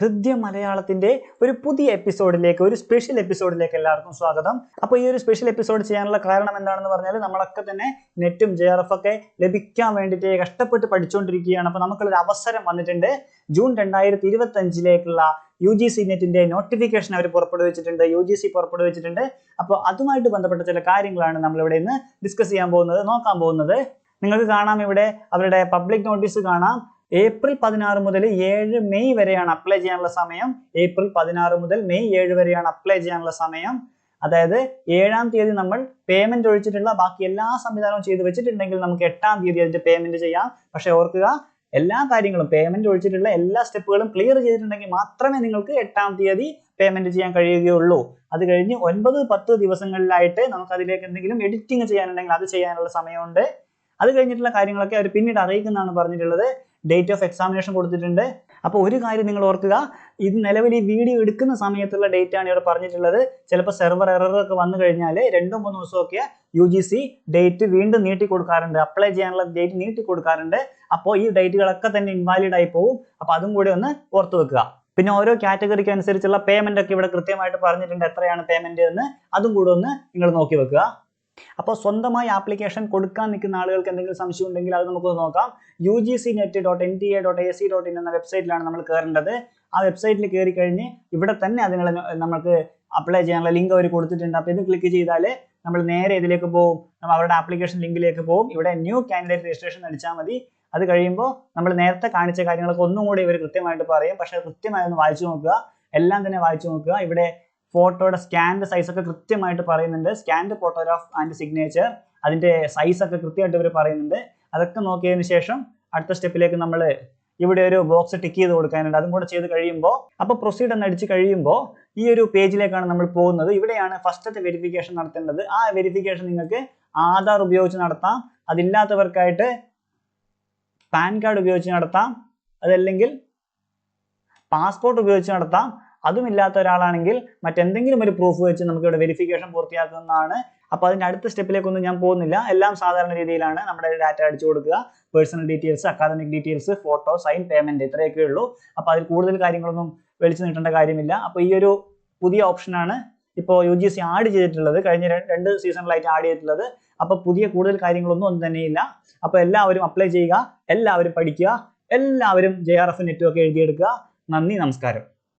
ഹൃദ്യ മലയാളത്തിന്റെ ഒരു പുതിയ എപ്പിസോഡിലേക്ക് ഒരു സ്പെഷ്യൽ എപ്പിസോഡിലേക്ക് എല്ലാവർക്കും സ്വാഗതം. അപ്പോൾ ഈ ഒരു സ്പെഷ്യൽ എപ്പിസോഡ് ചെയ്യാനുള്ള കാരണം എന്താണെന്ന് പറഞ്ഞാൽ നമ്മളൊക്കെ തന്നെ നെറ്റും ജെ ആർ എഫ് ഒക്കെ ലഭിക്കാൻ വേണ്ടിയിട്ട് കഷ്ടപ്പെട്ട് പഠിച്ചുകൊണ്ടിരിക്കുകയാണ് അപ്പോൾ നമുക്കുള്ളൊരു അവസരം വന്നിട്ടുണ്ട്. ജൂൺ രണ്ടായിരത്തി ഇരുപത്തി അഞ്ചിലേക്കുള്ള യു ജി സി നെറ്റിന്റെ നോട്ടിഫിക്കേഷൻ അവർ പുറപ്പെടുവിച്ചിട്ടുണ്ട്. യു ജി സി പുറപ്പെടുവിച്ചിട്ടുണ്ട്. അപ്പോൾ അതുമായിട്ട് ബന്ധപ്പെട്ട ചില കാര്യങ്ങളാണ് നമ്മൾ ഇവിടെ ഇന്ന് ഡിസ്കസ് ചെയ്യാൻ പോകുന്നത് നോക്കാൻ പോകുന്നത്. നിങ്ങൾക്ക് കാണാം ഇവിടെ അവരുടെ പബ്ലിക് നോട്ടീസ് കാണാം. ഏപ്രിൽ പതിനാറ് മുതൽ ഏഴ് മെയ് വരെയാണ് അപ്ലൈ ചെയ്യാനുള്ള സമയം. ഏപ്രിൽ പതിനാറ് മുതൽ മെയ് ഏഴ് വരെയാണ് അപ്ലൈ ചെയ്യാനുള്ള സമയം. അതായത് ഏഴാം തീയതി നമ്മൾ പേയ്മെന്റ് ഒഴിച്ചിട്ടുള്ള ബാക്കി എല്ലാ സംവിധാനവും ചെയ്ത് വെച്ചിട്ടുണ്ടെങ്കിൽ നമുക്ക് എട്ടാം തീയതി അതിന്റെ പേയ്മെന്റ് ചെയ്യാം. പക്ഷെ ഓർക്കുക എല്ലാ കാര്യങ്ങളും പേയ്മെന്റ് ഒഴിച്ചിട്ടുള്ള എല്ലാ സ്റ്റെപ്പുകളും ക്ലിയർ ചെയ്തിട്ടുണ്ടെങ്കിൽ മാത്രമേ നിങ്ങൾക്ക് എട്ടാം തീയതി പേയ്മെന്റ് ചെയ്യാൻ കഴിയുകയുള്ളൂ. അത് കഴിഞ്ഞ് ഒൻപത് പത്ത് ദിവസങ്ങളിലായിട്ട് നമുക്ക് അതിലേക്ക് എന്തെങ്കിലും എഡിറ്റിംഗ് ചെയ്യാനുണ്ടെങ്കിൽ അത് ചെയ്യാനുള്ള സമയമുണ്ട്. അത് കഴിഞ്ഞിട്ടുള്ള കാര്യങ്ങളൊക്കെ അവർ പിന്നീട് അറിയിക്കുന്നതാണ് പറഞ്ഞിട്ടുള്ളത്. ഡേറ്റ് ഓഫ് എക്സാമിനേഷൻ കൊടുത്തിട്ടുണ്ട്. അപ്പോൾ ഒരു കാര്യം നിങ്ങൾ ഓർക്കുക ഇത് നിലവിൽ ഈ വീഡിയോ എടുക്കുന്ന സമയത്തുള്ള ഡേറ്റ് ആണ് ഇവിടെ പറഞ്ഞിട്ടുള്ളത്. ചിലപ്പോൾ സെർവർ എററൊക്കെ വന്നു കഴിഞ്ഞാൽ രണ്ടോ മൂന്നോ ദിവസമൊക്കെ യു ജി സി ഡേറ്റ് വീണ്ടും നീട്ടി കൊടുക്കാറുണ്ട്. അപ്ലൈ ചെയ്യാനുള്ള ഡേറ്റ് നീട്ടി കൊടുക്കാറുണ്ട്. അപ്പോൾ ഈ ഡേറ്റുകളൊക്കെ തന്നെ ഇൻവാലിഡ് ആയി പോകും അപ്പോൾ അതും കൂടി ഒന്ന് ഓർത്ത് വെക്കുക. പിന്നെ ഓരോ കാറ്റഗറിക്ക് അനുസരിച്ചുള്ള പേയ്മെന്റ് ഒക്കെ ഇവിടെ കൃത്യമായിട്ട് പറഞ്ഞിട്ടുണ്ട് എത്രയാണ് പേയ്മെന്റ് എന്ന്. അതും കൂടെ ഒന്ന് നിങ്ങൾ നോക്കി വെക്കുക. അപ്പോൾ സ്വന്തമായി ആപ്ലിക്കേഷൻ കൊടുക്കാൻ നിൽക്കുന്ന ആളുകൾക്ക് എന്തെങ്കിലും സംശയം ഉണ്ടെങ്കിൽ അത് നമുക്ക് നോക്കാം. U G C net dot N T A dot A C dot in എന്ന വെബ്സൈറ്റിലാണ് നമ്മൾ കയറേണ്ടത്. ആ വെബ്സൈറ്റിൽ കയറി കഴിഞ്ഞ് ഇവിടെ തന്നെ അതിനുള്ള നമുക്ക് അപ്ലൈ ചെയ്യാനുള്ള ലിങ്ക് അവർ കൊടുത്തിട്ടുണ്ട്. അപ്പോൾ ഇത് ക്ലിക്ക് ചെയ്താൽ നമ്മൾ നേരെ ഇതിലേക്ക് പോകും നമ്മൾ അവരുടെ ആപ്ലിക്കേഷൻ ലിങ്കിലേക്ക് പോകും ഇവിടെ ന്യൂ കാൻഡിഡേറ്റ് രജിസ്ട്രേഷൻ അടിച്ചാൽ മതി. അത് കഴിയുമ്പോൾ നമ്മൾ നേരത്തെ കാണിച്ച കാര്യങ്ങളൊക്കെ ഒന്നും കൂടി ഇവർ കൃത്യമായിട്ട് പറയും. പക്ഷേ കൃത്യമായി ഒന്ന് വായിച്ചു നോക്കുക. എല്ലാം തന്നെ വായിച്ചു നോക്കുക. ഇവിടെ ഫോട്ടോയുടെ സ്കാൻഡ് സൈസ് ഒക്കെ കൃത്യമായിട്ട് പറയുന്നുണ്ട്. സ്കാൻഡ് ഫോട്ടോഗ്രാഫ് ആൻഡ് സിഗ്നേച്ചർ അതിന്റെ സൈസ് ഒക്കെ കൃത്യമായിട്ട് ഇവർ പറയുന്നുണ്ട്. അതൊക്കെ നോക്കിയതിന് ശേഷം അടുത്ത സ്റ്റെപ്പിലേക്ക് നമ്മൾ ഇവിടെ ഒരു ബോക്സ് ടിക്ക് ചെയ്ത് കൊടുക്കാനുണ്ട്. അതും കൂടെ ചെയ്ത് കഴിയുമ്പോൾ അപ്പോൾ പ്രൊസീഡ് എന്ന് അടിച്ച് കഴിയുമ്പോൾ ഈ ഒരു പേജിലേക്കാണ് നമ്മൾ പോകുന്നത്. ഇവിടെയാണ് ഫസ്റ്റത്തെ വെരിഫിക്കേഷൻ നടത്തേണ്ടത്. ആ വെരിഫിക്കേഷൻ നിങ്ങൾക്ക് ആധാർ ഉപയോഗിച്ച് നടത്താം. അതില്ലാത്തവർക്കായിട്ട് പാൻ കാർഡ് ഉപയോഗിച്ച് നടത്താം. അതല്ലെങ്കിൽ പാസ്പോർട്ട് ഉപയോഗിച്ച് നടത്താം. അതുമില്ലാത്ത ഒരാളാണെങ്കിൽ മറ്റെന്തെങ്കിലും ഒരു പ്രൂഫ് വെച്ച് നമുക്ക് ഇവിടെ വെരിഫിക്കേഷൻ പൂർത്തിയാക്കുന്നതാണ്. അപ്പോൾ അതിന്റെ അടുത്ത സ്റ്റെപ്പിലേക്കൊന്നും ഞാൻ പോകുന്നില്ല. എല്ലാം സാധാരണ രീതിയിലാണ് നമ്മുടെ ഡാറ്റ അടിച്ചു കൊടുക്കുക. Personal details academic details photo sign payment ഇത്രയൊക്കെ ഉള്ളൂ. അപ്പോൾ അതിൽ കൂടുതൽ കാര്യങ്ങളൊന്നും വിളിച്ചു നീട്ടേണ്ട കാര്യമില്ല. അപ്പോൾ ഈ ഒരു പുതിയ ഓപ്ഷനാണ് ഇപ്പോൾ യു ജി സി ആഡ് ചെയ്തിട്ടുള്ളത്. കഴിഞ്ഞ രണ്ട് സീസണിലായിട്ട് ആഡ് ചെയ്തിട്ടുള്ളത്. അപ്പോൾ പുതിയ കൂടുതൽ കാര്യങ്ങളൊന്നും ഒന്നും തന്നെയില്ല അപ്പോൾ എല്ലാവരും അപ്ലൈ ചെയ്യുക. എല്ലാവരും പഠിക്കുക. എല്ലാവരും ജെ ആർ എഫ് നെറ്റ്വർക്ക് എഴുതിയെടുക്കുക. നന്ദി നമസ്കാരം.